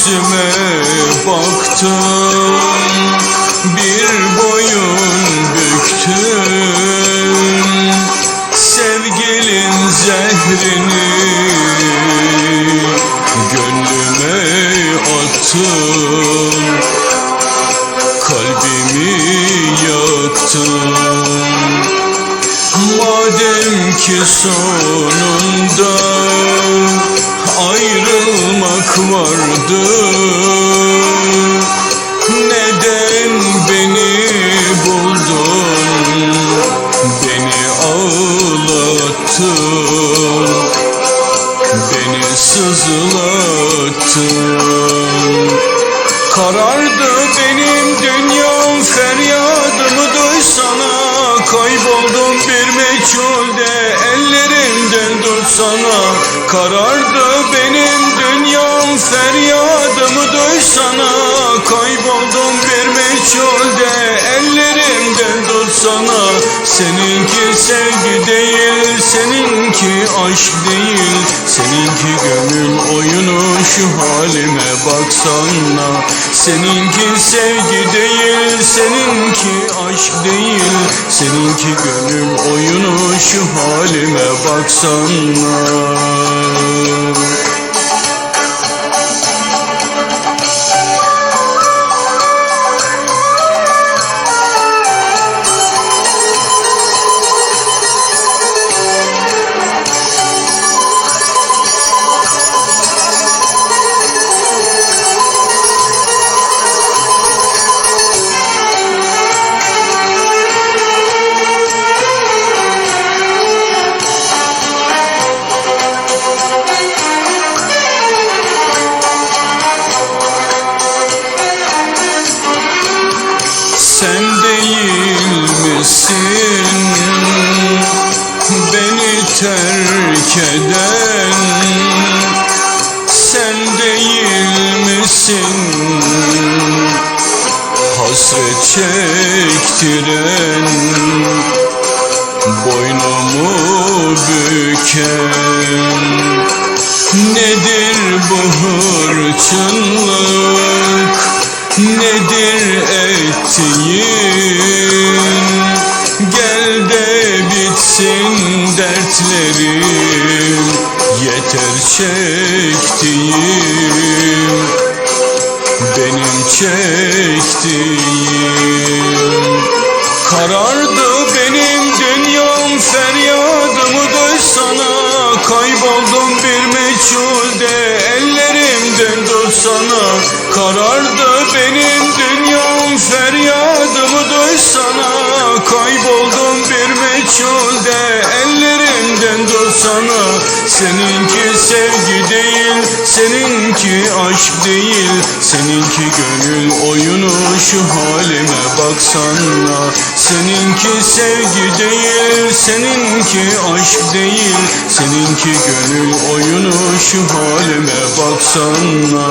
yüzüme baktın Bir boyun büktün. Sevgilin zehrini Gönlüme attın Kalbimi yaktın. Madem ki sonunda ayrılmak vardı. Neden beni buldun, beni ağlattın. Beni sızlattın. Karardı benim dünyam feryadımı duysana Kayboldum bir meçhulde ellerimden tutsana Karardı benim dünyam feryadımı duysana Kayboldum bir meçhulde ellerimden tutsana Seninki sevgi değil seninki aşk değil Seninki gönül oyunu. Şu halime baksana. Seninki sevgi değil seninki aşk değil. Seninki gönül oyunu. Şu halime baksana misin beni terk eden. Sen değil misin? Hasret çektiren. Boynumu büken. Nedir bu hırçınlık? Nedir ettiğin çektiğim Benim çektiğim. Karardı benim dünyam feryadımı duysana Kayboldum bir meçhulde ellerimden tutsana Karardı benim dünyam feryadımı duysana Kayboldum bir meçhulde ellerimden tutsana Seninki sevgi değil seninki aşk değil. Seninki gönül oyunu şu halime baksana. Seninki sevgi değil seninki aşk değil. Seninki gönül oyunu şu halime baksana